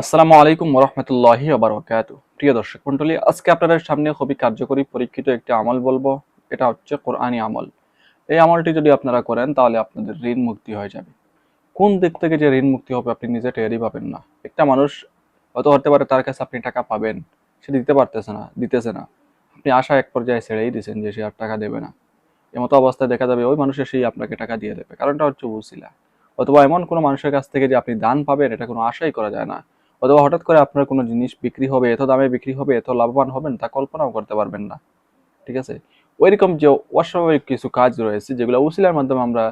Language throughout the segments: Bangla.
আসসালামু আলাইকুম রহমতুল্লাহি আবরকাত প্রিয় দর্শক মন্ডলী আজকে আপনাদের সামনে খুবই কার্যকরী পরীক্ষিত একটি আমল বলব, এটা হচ্ছে কোরআনী আমল। এই আমলটি যদি আপনারা করেন, তাহলে আপনাদের ঋণ মুক্তি হয়ে যাবে। কোন দিক থেকে যে ঋণ মুক্তি হবে আপনি নিজে টেরই পাবেন না। একটা মানুষ হয়তো হতে পারে তার কাছে আপনি টাকা পাবেন, সে দিতে পারতেছে না, দিতেছে না। আপনি আশা এক পর্যায়ে ছেড়েই দিয়েছেন যে সে আর টাকা দেবে না। এমতো অবস্থায় দেখা যাবে ওই মানুষের সেই আপনাকে টাকা দিয়ে দেবে। কারণটা হচ্ছে উসিলা অথবা এমন কোনো মানুষের কাছ থেকে যে আপনি দান পাবেন, এটা কোনো আশাই করা যায় না। অথবা হঠাৎ করে আপনার কোনো জিনিস বিক্রি হবে, এত দামে বিক্রি হবে, এত লাভবান হবেন তা কল্পনাও করতে পারবেন না। ঠিক আছে? ওইরকম যে অস্বাভাবিক কিছু কাজ রয়েছে, যেগুলো উসিলার মাধ্যমে আমরা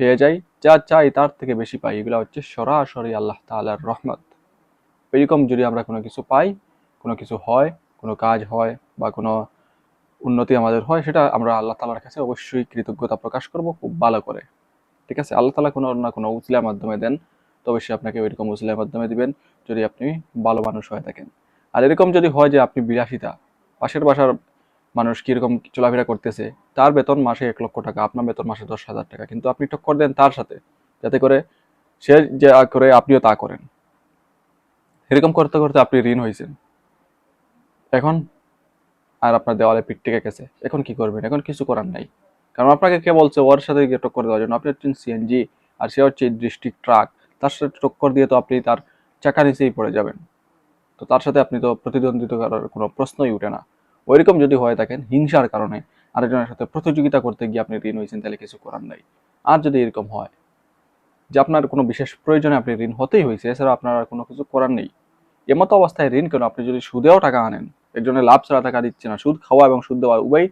পেয়ে যাই, যা চাই তার থেকে বেশি পাই, এগুলো হচ্ছে সরাসরি আল্লাহ তাআলার রহমত। ওইরকম যদি আমরা কোনো কিছু পাই, কোনো কিছু হয়, কোনো কাজ হয় বা কোনো উন্নতি আমাদের হয়, সেটা আমরা আল্লাহ তালার কাছে অবশ্যই কৃতজ্ঞতা প্রকাশ করব, খুব ভালো করে। ঠিক আছে? আল্লাহ তালা কোনো না কোনো উসিলার মাধ্যমে দেন তো অবশ্যই আপনাকে ওইরকম উসিলার মাধ্যমে দিবেন। যদি আপনি ভালো মানুষ হয়ে থাকেন। আর এরকম যদি হয় যে আপনি বিলাসিতা পাশের বাসার মানুষ কীরকম চলাফেরা করতেছে, তার বেতন মাসে এক লক্ষ টাকা, আপনার বেতন মাসে দশ হাজার টাকা, কিন্তু আপনি টক্কর দেন তার সাথে, যাতে করে সে যা করে আপনিও তা করেন। এরকম করতে করতে আপনি ঋণ হয়েছেন। এখন আর আপনার দেওয়ালে পিঠ টেকে গেছে, এখন কি করবেন? এখন কিছু করার নাই। কারণ আপনাকে কে বলছে ওর সাথে গিয়ে টক্কর দেওয়ার জন্য? আপনি হচ্ছেন সিএনজি আর সে হচ্ছে ডিস্ট্রিক্ট ট্রাক তার সাথে টক্কর দিয়ে তো আপনি তার চাকা নিচেই পড়ে যাবেন। তো তার সাথে আপনি তো প্রতিদ্বন্দ্বিতা করার কোনো প্রশ্নই উঠে না। ওইরকম যদি হয়ে থাকেন হিংসার কারণে আরেকজনের সাথে প্রতিযোগিতা করতে গিয়ে আপনি ঋণ হয়েছেন, তাহলে কিছু করার নাই। আর যদি এরকম হয় যে আপনার কোনো বিশেষ প্রয়োজনে আপনি ঋণ হতেই হয়েছে, এছাড়া আপনার আর কোনো কিছু করার নেই। এমতো অবস্থায় ঋণ কেন? আপনি যদি সুদেও টাকা আনেন একজনের লাভ ছাড়া টাকা দিচ্ছে না। সুদ খাওয়া এবং সুদ দেওয়া উভয়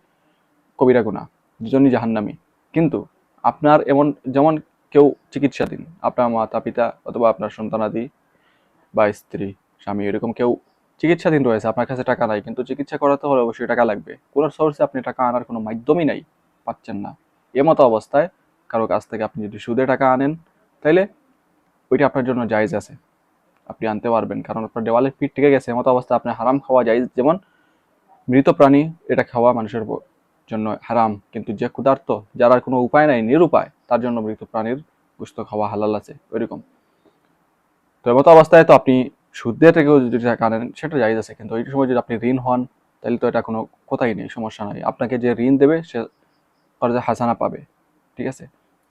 কবিরা গুণা দুজনই জাহান্নামি। কিন্তু আপনার এমন, যেমন কেউ চিকিৎসাধীন, আপনার মাতা পিতা অথবা আপনার সন্তানাদি বা স্ত্রী, স্বামী, এরকম কেউ চিকিৎসাধীন রয়েছে, আপনার কাছে টাকা নাই, কিন্তু চিকিৎসা করাতে হলে অবশ্যই টাকা লাগবে। কোনো সোর্সে আপনি টাকা আনার কোনো মাধ্যমই নাই, পাচ্ছেন না। এমতো অবস্থায় কারও কাছ থেকে আপনি যদি সুদে টাকা আনেন, তাইলে ওইটা আপনার জন্য জায়জ আছে। আপনি আনতে পারবেন, কারণ আপনার দেওয়ালে পিঠ ঠেকে গেছে এমতো অবস্থায় আপনি হারাম খাওয়া যায় যেমন মৃত প্রাণী, এটা খাওয়া মানুষের জন্য হারাম, কিন্তু যে ক্ষুধার্ত, যার আর কোনো উপায় নাই, নিরুপায়, তার জন্য মৃত প্রাণীর গুস্ত খাওয়া হালাল আছে, ওইরকম। তো এমতো অবস্থায় তো আপনি সুদের থেকেও যদি টাকা সেটা জায়জ আছে কিন্তু ওই সময় যদি আপনি ঋণ হন, তাহলে তো এটা কোনো কথাই নেই, সমস্যা নাই। আপনাকে যে ঋণ দেবে, সে কর্জে হাসানা পাবে, ঠিক আছে?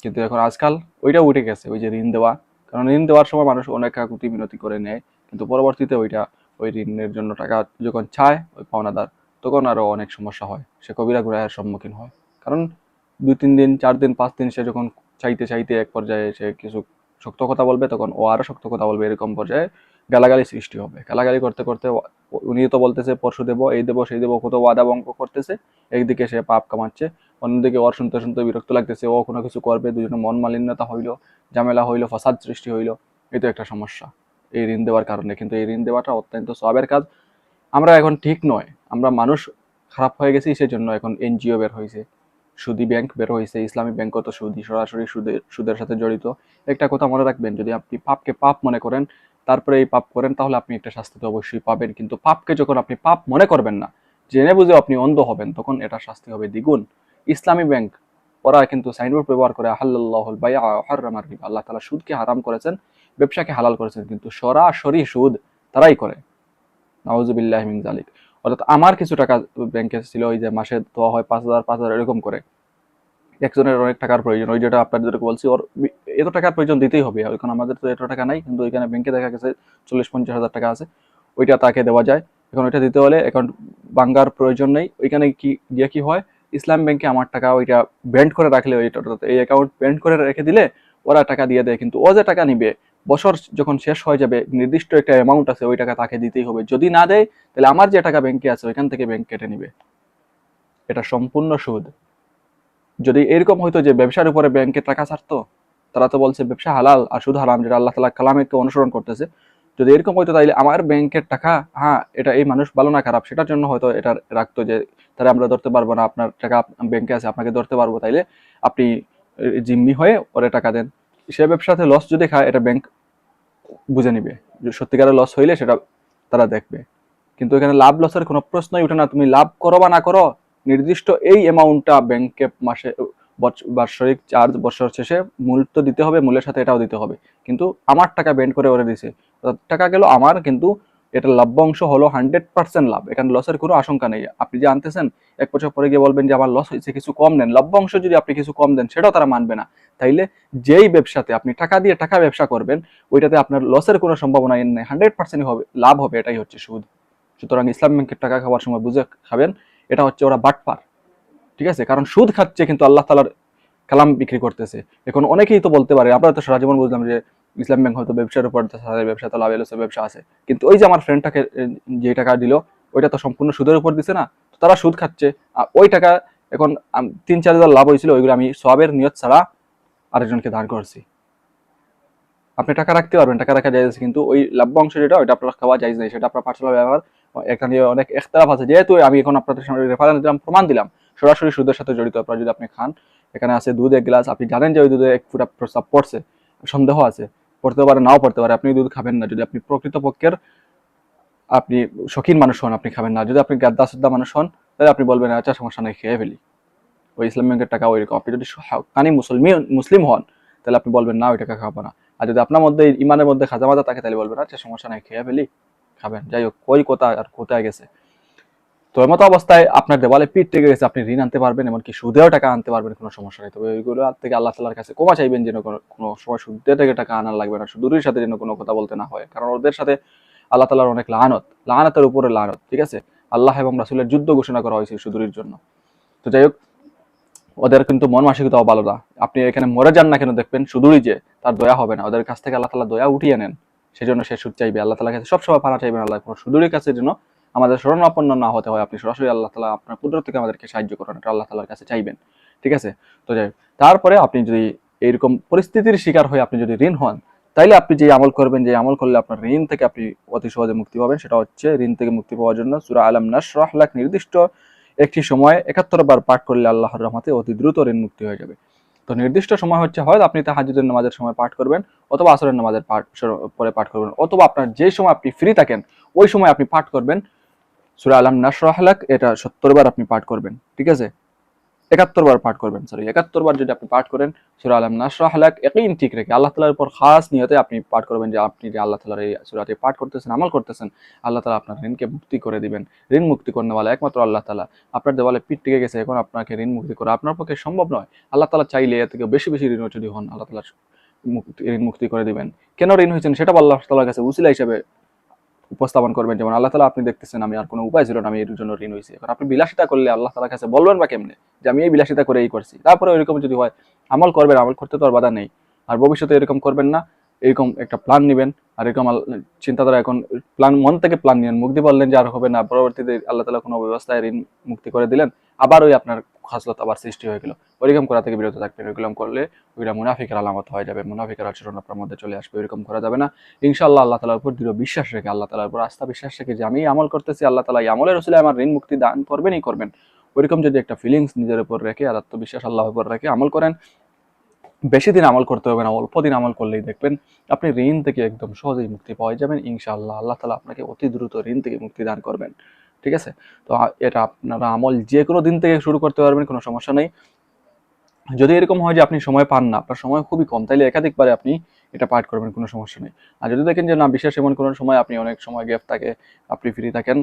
কিন্তু এখন আজকাল ওইটা উঠে গেছে, ওই যে ঋণ দেওয়া। কারণ ঋণ দেওয়ার সময় মানুষ অনেক কাকুতি মিনতি করে নেয়, কিন্তু পরবর্তীতে ওইটা, ওই ঋণের জন্য টাকা যখন চায়, ওই পাওনাদার, তখন আরও অনেক সমস্যা হয়। সে কবিরা গুড়ায়ের সম্মুখীন হয়। কারণ দুই তিন দিন, চার দিন, পাঁচ দিন সে যখন চাইতে চাইতে এক পর্যায়ে সে কিছু শক্ত কথা বলবে, তখন ও আরও শক্ত কথা বলবে, এরকম পর্যায়ে গালাগালি সৃষ্টি হবে। গালাগালি করতে করতে উনি তো বলতেছে, পরশু দেবো, এই দেবো, সেই দেবো কত ওয়াদা বঙ্ক করতেছে, একদিকে সে পাপ কামাচ্ছে, অন্যদিকে ওর শুনতে শুনতে বিরক্ত লাগতেছে, ও কোনো কিছু করবে, দুজনে মন মালিন্যতা হইল, ঝামেলা হইল, ফসাদ সৃষ্টি হইল, এই তো একটা সমস্যা। এই ঋণ দেওয়ার কারণে, কিন্তু এই ঋণ দেওয়াটা অত্যন্ত সবের কাজ। আমরা এখন ঠিক নয়, আমরা মানুষ খারাপ হয়ে গেছি, সেজন্য এখন এনজিও বের হয়েছে সুদি ব্যাংক বের হয়েছে, ইসলামী ব্যাংকও তো সুদি, সরাসরি সুদের সুদের সাথে জড়িত। একটা কথা মনে রাখবেন, যদি আপনি পাপকে পাপ মনে করেন, তারপরে এই পাপ করেন, তাহলে আপনি একটা শাস্তি তো অবশ্যই পাবেন। কিন্তু পাপকে যখন আপনি পাপ মনে করবেন না, জেনে বুঝে আপনি অন্ধ হবেন, তখন এটা শাস্তি হবে দ্বিগুণ। ইসলামী ব্যাংক, ওরা কিন্তু সাইনবোর্ড ব্যবহার করে হাল্লাহুল বাই হারামার আল্লাহ তালা সুদকে হারাম করেছেন, ব্যবসাকে হালাল করেছেন, কিন্তু সরাসরি সুদ তারাই করে। নওয়াজুবিল্লাহ মিন জালিক অর্থাৎ আমার কিছু টাকা ব্যাংকে ছিল, ওই যে মাসে দেওয়া হয় পাঁচ হাজার পাঁচ হাজার, এরকম করে। একজনের অনেক টাকার প্রয়োজন, ওই যেটা আপনাদেরকে বলছি, ওর এত টাকার প্রয়োজন দিতেই হবে। এখন আমাদের তো এত টাকা নাই, কিন্তু ওইখানে ব্যাংকে দেখা গেছে চল্লিশ, পঞ্চাশ হাজার টাকা আছে। ওইটা তাকে দেওয়া যায়। এখন ওইটা দিতে হলে অ্যাকাউন্ট বাঙ্গার প্রয়োজন নেই। ওইখানে কি, গিয়ে কি হয়, ইসলাম ব্যাংকে আমার টাকা ওইটা ব্যান্ড করে রাখলে ওইটা এই অ্যাকাউন্ট ব্যান্ড করে রেখে দিলে ওরা টাকা দিয়ে দেয়। কিন্তু ও যে টাকা নিবে বছর যখন শেষ হয়ে যাবে, নির্দিষ্ট একটা অ্যামাউন্ট আছে, ওই টাকা তাকে দিতেই হবে। যদি না দেয়, তাহলে আমার যে টাকা ব্যাংকে আছে, ওইখান থেকে ব্যাংক কেটে নিবে। এটা সম্পূর্ণ সুদ। যদি এরকম হইতো যে ব্যবসার উপরে ব্যাংকে টাকা ছাড়তো, তারা তো বলছে ব্যবসা হালাল আর সুদ হারাম, যেটা আল্লাহ তালা কালামেকে অনুসরণ করতেছে। যদি এরকম হইতো তাইলে আমার ব্যাংকের টাকা হ্যাঁ এটা এই মানুষ ভালো না খারাপ, সেটার জন্য হয়তো এটা রাখতো যে, তাহলে আমরা ধরতে পারব না, আপনার টাকা ব্যাংকে আছে, আপনাকে ধরতে পারব। তাইলে আপনি জিম্মি হয়ে ওরে টাকা দেন। সে ব্যবসাতে লস যদি খায়, এটা ব্যাংক বুঝে নিবে। সত্যিকারের লস হইলে সেটা তারা দেখবে। কিন্তু এখানে লাভ লসের কোনো প্রশ্নই ওঠে না। তুমি লাভ করো বা না করো, নির্দিষ্ট এই অ্যামাউন্টটা ব্যাংকে মাসে বার্ষিক চার্জ বছর শেষে মূল তো দিতে হবে, মূলের সাথে এটাও দিতে হবে। কিন্তু আমার টাকা বেন্ড করে ওরা দিছে। টাকা গেল আমার, কিন্তু এটা লভ্যাংশ হলো হান্ড্রেড পার্সেন্ট লাভ। এখানে লসের কোনো আশঙ্কা নেই। আপনি যে আনতেছেন, এক বছর পরে গিয়ে বলবেন যে, আমার লস হয়েছে, কিছু কম দেন লভ্যাংশ যদি আপনি কিছু কম দেন, সেটাও তারা মানবে না। তাইলে যেই ব্যবসাতে আপনি টাকা দিয়ে টাকা ব্যবসা করবেন, ওইটাতে আপনার লসের কোনো সম্ভাবনা নেই। হান্ড্রেড পার্সেন্ট হবে, লাভ হবে, এটাই হচ্ছে সুদ। সুতরাং ইসলাম ব্যাংকের টাকা খাওয়ার সময় বুঝে খাবেন, এটা হচ্ছে ওরা বাটপার ঠিক আছে? কারণ সুদ খাচ্ছে কিন্তু আল্লাহ তালার কালাম বিক্রি করতেছে। এখন অনেকেই তো বলতে পারে, আমরা তো সারা জীবন বুঝলাম যে ইসলাম ব্যাংক হয়তো ব্যবসার উপর ব্যবসা তো লাভ এলোসে ব্যবসা আছে। কিন্তু ওই যে আমার ফ্রেন্ডটাকে যে টাকা দিল, ওইটা তো সম্পূর্ণ সুদের উপর দিছে না, তো তারা সুদ খাচ্ছে। আর ওই টাকা এখন তিন চার হাজার লাভ হয়েছিল, ওইগুলো আমি সবের নিয়ত ছাড়া আরেকজনকে দান করছি। আপনি টাকা রাখতে পারবেন, টাকা রাখা যায় কিন্তু ওই লাভ্য অংশ যেটা, ওইটা আপনার খাওয়া যায় নাই, সেটা আপনার পার্সোনাল ব্যবহার একটা নিয়ে অনেক একতলাফ আছে, যেহেতু আমি এখন আপনাদের সামনে রেফারেন্স দিলাম, প্রমাণ দিলাম, সরাসরি সুদের সাথে জড়িত, আপনার যদি আপনি খান, এখানে আছে দুধ এক গ্লাস আপনি জানেন যে ওই দুধে এক ফুটা প্রস্তাব পড়ছে, সন্দেহ আছে। পড়তে পারে, নাও পড়তে পারে, আপনি দুধ খাবেন না। যদি আপনি প্রকৃতপক্ষের আপনি শখিন মানুষ হন, আপনি খাবেন না। যদি আপনি গাদ্দা সুদ্দা মানুষ হন, তাহলে আপনি বলবেন আচ্ছা সমস্যা নেই, খেয়ে ফেলি। ওই ইসলাম ব্যাংকের টাকা ওই রকম। আপনি যদি কানি মুসলমি, মুসলিম হন, তাহলে আপনি বলবেন, না, ওই টাকা খাব না। আর যদি আপনার মধ্যে, ইমানের মধ্যে খাজা মাজা থাকে, তাহলে বলবেন আচ্ছা সমস্যা নাই, খেয়ে ফেলি। খাবেন। যাই হোক, কই কোথায় আর কোথায় গেছে? তো এর মতো অবস্থায় আপনার দেওয়ালে পিঠ টেকে গেছে, আপনি ঋণ আনতে পারবেন এমনকি সুদেও টাকা আনতে পারবেন, কোনো সমস্যা নেই। তবে ওইগুলো থেকে আল্লাহ তালার কাছে কমা চাইবেন যেন কোনো সময় সুদে থেকে টাকা আনার লাগবে না, সুদূরের সাথে যেন কোনো কথা বলতে না হয়। কারণ ওদের সাথে আল্লাহ তালার অনেক লানত, লানতের উপরে লানত, ঠিক আছে? আল্লাহ এবং রাসুলের যুদ্ধ ঘোষণা করা হয়েছে সুদূরের জন্য। তো যাই হোক, ওদের কিন্তু মন মানসিকতাও ভালো না। আপনি এখানে মরে যান না কেন দেখবেন? সুদূরই যে, তার দয়া হবে না। ওদের কাছ থেকে আল্লাহ তালা দয়া উঠিয়ে নেন। সেই জন্য সে সুদ চাইবে। আল্লাহ তালার কাছে সবসময় পানা চাইবেন। আল্লাহ কোনো সুদূরের কাছে যেন আমাদের শরণাপন্ন না হতে হয়, আপনি সরাসরি আল্লাহ তালা আপনার কুদরত থেকে আমাদেরকে সাহায্য করেন, এটা আল্লাহ তালার কাছে চাইবেন। ঠিক আছে? তো যাই তারপরে আপনি যদি এইরকম পরিস্থিতির শিকার হয়ে আপনি যদি ঋণ হন, তাইলে আপনি যে আমল করবেন, যে আমল করলে আপনার ঋণ থেকে আপনি অতি সহজে মুক্তি পাবেন, সেটা হচ্ছে ঋণ থেকে মুক্তি পাওয়ার জন্য সুরা আলম নাসরাহ লাক নির্দিষ্ট একটি সময় একাত্তর বার পাঠ করলে আল্লাহর রহমতে অতি দ্রুত ঋণ মুক্তি হয়ে যাবে। তো নির্দিষ্ট সময় হচ্ছে হয়তো আপনি তাহাজুদের নামাজের সময় পাঠ করবেন অথবা আসরের নামাজের পাঠ পরে পাঠ করবেন, অথবা আপনার যে সময় আপনি ফ্রি থাকেন, ওই সময় আপনি পাঠ করবেন। সুরা আলাম নাসরাহ লাক, এটা সত্তরবার আপনি পাঠ করবেন, ঠিক আছে? একাত্তর বার পাঠ করবেন সরি একাত্তর বার যদি আপনি পাঠ করেন, সুরা আলম নাসরাহ লাক একই ঠিক রেখে, আল্লাহ তালার উপর খাস নিয়তে আপনি পাঠ করবেন যে, আপনি যে আল্লাহ তালার এই সুরাতে পাঠ করতেছেন, আমল করতেছেন, আল্লাহ তালা আপনার ঋণকে মুক্তি করে দিবেন। ঋণ মুক্তি করনেওয়ালা একমাত্র আল্লাহ তালা আপনার দেওয়ালে পিঠ টিকে গেছে, এখন আপনাকে ঋণ মুক্তি করা আপনার পক্ষে সম্ভব নয়। আল্লাহ তালা চাইলে এর থেকে বেশি বেশি ঋণ যদি হন, আল্লাহ তালা মুক্তি, ঋণ মুক্তি করে দিবেন। কেন ঋণ হয়েছেন সেটা আল্লাহ তালার কাছে উসিলা হিসেবে উপস্থাপন করবেন। যেমন আল্লাহ তালা আপনি দেখতেছেন, আমি আর কোনো উপায় ছিল না, আমি এর জন্য ঋণ হয়েছি। এখন আপনি বিলাসিতা করলে আল্লাহ তালার কাছে বলবেন বা কেমনে? যে আমি এই বিলাসিতা করে এই করছি। তারপরে ওইরকম যদি হয়, আমল করবেন, আমল করতে তো আর বাধা নেই। আর ভবিষ্যতে এরকম করবেন না। এরকম একটা প্ল্যান নেবেন। আর এরকম চিন্তাধারা এখন প্ল্যান মন থেকে প্ল্যান নিলেন মুক্তি বললেন যে আর হবে না। পরবর্তীতে আল্লাহ তালা কোনো ব্যবস্থায় ঋণ মুক্তি করে দিলেন। আবার ওই আপনার খাসলত আবার সৃষ্টি হয়ে গেল। ওইরকম করা থেকে বিরত থাকবেন। ওইরকম করলে ওইটা মুনাফিকের আলামত হয়ে যাবে। মুনাফিকের আচরণ আপনার মধ্যে চলে আসবে। ওইরকম করা যাবে না। ইনশাআল্লাহ আল্লাহ তালার উপর দৃঢ় বিশ্বাস রেখে, আল্লাহ তালার উপর আস্থা বিশ্বাস রেখে যে আমি আমল করতেছি, আল্লাহ তালা আমলের রসুলে আমার ঋণ মুক্তি দান করবেনই করবেন। ওইরকম যদি একটা ফিলিংস নিজের উপর রেখে আর আত্মবিশ্বাস আল্লাহর উপর রেখে আমল করেন বেশি দিন আমল করতে হবে না, অল্প দিন আমল করলেই দেখবেন আপনি ঋণ থেকে একদম সহজেই মুক্তি পাওয়া যাবেন। ইনশাআল্লাহ, আল্লাহ তালা আপনাকে অতি দ্রুত ঋণ থেকে মুক্তি দান করবেন। ঠিক আছে? তো এটা আপনারা আমল যে কোনো দিন থেকে শুরু করতে পারবেন, কোনো সমস্যা নেই। যদি এরকম হয় যে আপনি সময় পান না, আপনার সময় খুবই কম, তাইলে একাধিকবারে আপনি এটা পাঠ করবেন, কোনো সমস্যা নেই। আর যদি দেখেন যে না, বিশেষ এমন কোনো সময় আপনি অনেক সময় গ্যাপ থাকে, আপনি ফ্রি থাকেন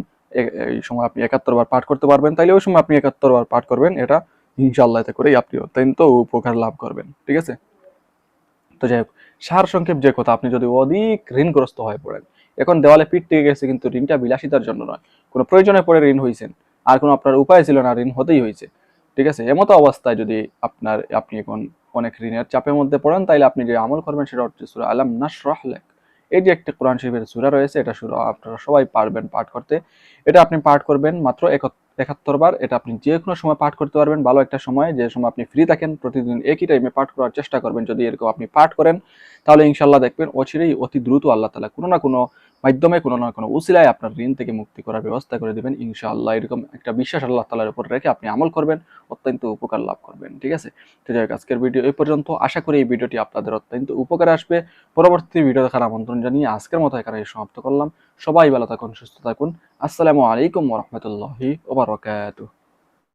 এই সময় আপনি একাত্তর বার পাঠ করতে পারবেন, তাইলে ওই সময় আপনি একাত্তর বার পাঠ করবেন, এটা ইনশাআল্লাহ এতে করেই আপনি অত্যন্ত উপকার লাভ করবেন, ঠিক আছে? তো যাই হোক, সার সংক্ষেপ যে কথা, আপনি যদি অধিক ঋণগ্রস্ত হয়ে পড়েন, এখন দেওয়ালে পিঠ টেকে গেছে কিন্তু ঋণটা বিলাসিতার জন্য নয়। কোনো প্রয়োজনে পড়ে ঋণ হয়েছেন আর কোনো আপনার উপায় ছিল না ঋণ হতেই হয়েছে ঠিক আছে? এমতো অবস্থায় যদি আপনার, আপনি এখন অনেক ঋণের চাপের মধ্যে পড়েন, তাইলে আপনি যে আমল করবেন সেটা হচ্ছে সুরা আলাম নাসরাহ এই যে একটা কোরআন শরীফের সুরা রয়েছে, এটা সুরা আপনারা সবাই পারবেন পাঠ করতে। এটা আপনি পাঠ করবেন মাত্র এক- একাত্তর বার এটা আপনি যে কোনো সময় পাঠ করতে পারবেন। ভালো একটা সময়, যে সময় আপনি ফ্রি থাকেন, প্রতিদিন একই টাইমে পাঠ করার চেষ্টা করবেন। যদি এরকম আপনি পাঠ করেন, তাহলে ইনশাল্লাহ দেখবেন অচিরেই অতি দ্রুত আল্লাহ তালা কোনো না কোনো মাধ্যমে কোনো না কোনো উসিলায় আপনার ঋণ থেকে মুক্তি করার ব্যবস্থা করে দেবেন। ইনশাআল্লাহ এরকম একটা বিশ্বাস আল্লাহ তালার উপর রেখে আপনি আমল করবেন, অত্যন্ত উপকার লাভ করবেন, ঠিক আছে? তো যাই হোক, আজকের ভিডিও এই পর্যন্ত। আশা করি এই ভিডিওটি আপনাদের অত্যন্ত উপকারে আসবে। পরবর্তী ভিডিও দেখার আমন্ত্রণ জানিয়ে আজকের মতো এখানে সমাপ্ত করলাম। সবাই ভালো থাকুন, সুস্থ থাকুন। আসসালামু আলাইকুম রহমতুল্লাহি ওবরাকাতুহ